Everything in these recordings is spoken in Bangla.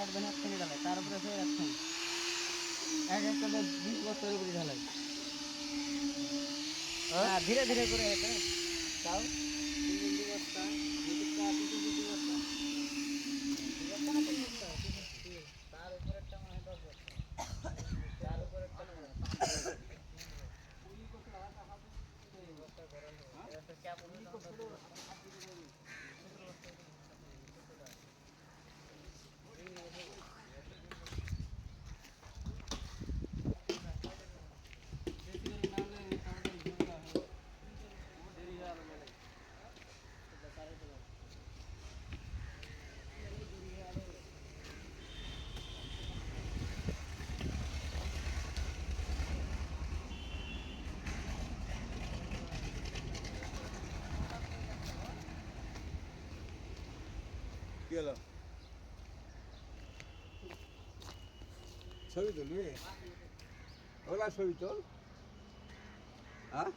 কাটবেন এক থেকে ঢালাই। তার উপরে ফের এক থেকে এক একটা বিশ বস্তার উপরে ঢালাই। হ্যাঁ? ধীরে ধীরে করে এটা তাও? বস্তা বস্তা? তার উপরেরটা মনে হয় দশ বস্তা তার মনে হয় পাঁচ বস্তা। কি হলো ছবি তুলবি? ওলা ছবি তোল। হ্যাঁ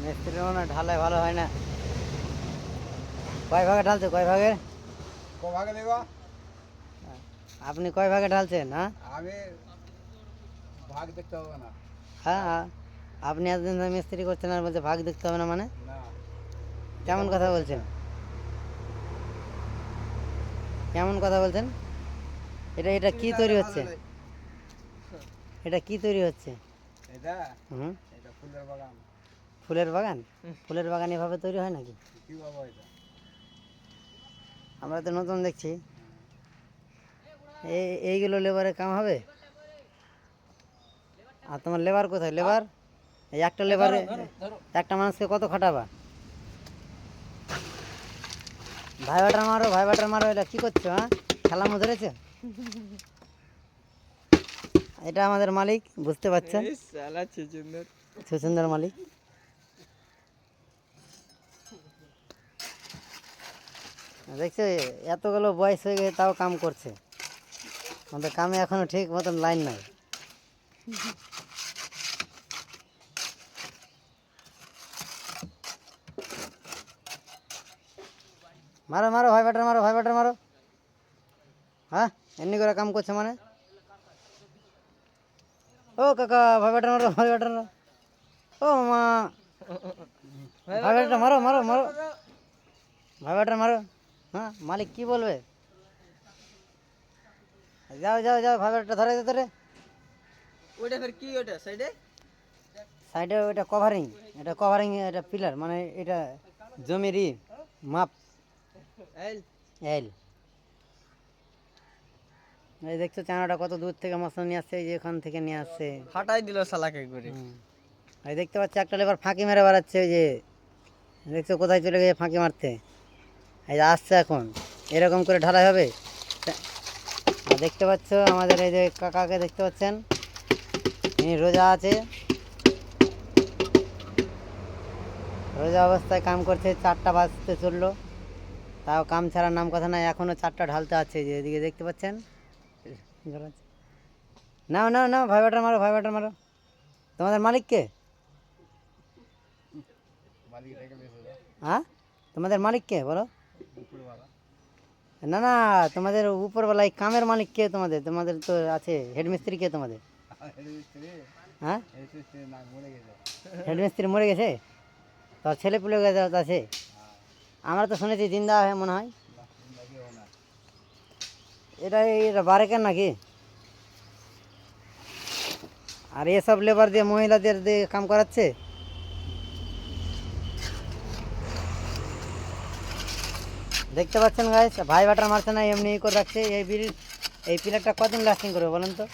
মিস্ত্রি মনে ঢালাই ভালো হয় না। কয় ভাগে ঢালছে কয় ভাগে? ক ভাগে দেবা আপনি কয় ভাগে ঢালছেন হ্যাঁ? আমি ভাগ দেখতে হবে না। হ্যাঁ হ্যাঁ। আপনি এতদিন ধরে মিস্ত্রি করছেন আর বলছে ভাগ দেখতে হবে না মানে? কেমন কথা বলছেন? কেমন কথা বলছেন? এটা এটা কি তৈরি হচ্ছে? এটা কি তৈরি হচ্ছে? এটা? হুম? এটা ফুলের বাগান। ফুলের বাগান? ফুলের বাগান এভাবে তৈরি হয় নাকি? কি বাবা এটা? আমরা তো নতুন দেখছি। এই এইগুলো লেবারে কাম হবে? আর তোমার লেবার কোথায়? লেবার এই একটা লেবারে একটা মানুষকে কত খাটাবা? ভাই বাটার মারো ভাই বাটার মারো এটা কি করছ হ্যাঁ? খেলামো ধরেছে এটা আমাদের মালিক বুঝতে পারছেন? সুন্দর মালিক। দেখছ এতগুলো বয়স হয়ে গেছে তাও কাম করছে। আমাদের কামে এখনও ঠিক মতন লাইন নাই। মারো মারো ভাই বাটার মারো ভাই বাটার মারো। হ্যাঁ এমনি করে কাম করছে মানে। ও কাকা ভাই বাটার মারো ভাই বাটার মারো। ও মা। ভাই বাটার মারো মারো মারো। ভাই বাটার মারো। হ্যাঁ মালিক কি বলবে? যাও যাও যাও ভাই বাটারটা ধরে ধরে ওইটা ফের কি ওটা সাইডে সাইডে ওটা কভারিং এটা কভারিং এটা পিলার মানে এটা জমিরই মাপ। এল। এল। এই দেখছ চানাটা কত দূর থেকে মশলা নিয়ে আসছে এই যে এখান থেকে নিয়ে আসছে। ফাটাই দিল শালাকে করে এই দেখতে পাচ্ছি একটা লেবার ফাঁকি মেরে বেড়াচ্ছে ওই যে দেখছ কোথায় চলে গেছে ফাঁকি মারতে? এই যে আসছে এখন। এরকম করে ঢালাই হবে? দেখতে পাচ্ছ আমাদের এই যে কাকাকে দেখতে পাচ্ছেন? ইনি রোজা আছে। রোজা অবস্থায় কাম করছে চারটা বাজতে চলল। তাও কাম ছাড়ার নাম কথা নাই এখনও চারটা ঢালতে আছে যে এদিকে দেখতে পাচ্ছেন। নাও নাও নাও ভাই বাটার মারো ভাই বাটার মারো। তোমাদের মালিক কে? মালিক রেখে দিয়েছে তো, হ্যাঁ? তোমাদের মালিককে বলো? না না তোমাদের উপরবেলায় কামের মালিক কে তোমাদের? তোমাদের তো আছে হেডমিস্ত্রি কে তোমাদের? হ্যাঁ? হেডমিস্ত্রি মরে গেছে। হেডমিস্ত্রি মরে গেছে? তোর ছেলে পুলে গেছে আছে? আমরা তো শুনেছি জিন্দা হয় মনে হয়। এটা এটা বারেকের নাকি? আর এসব লেবার দিয়ে মহিলাদের দিয়ে কাম করাচ্ছে? দেখতে পাচ্ছেন গাইস ভাই বাটার মারছে না, এমনি করে রাখছে। এই বিল এই পিলারটা কদিন লাস্টিং করবে বলেন তো?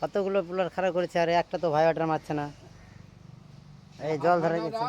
কতগুলো পিলার খারাপ করেছে, আর একটা তো ভাই বাটার মারছে না। এই জল ধরে গেছে।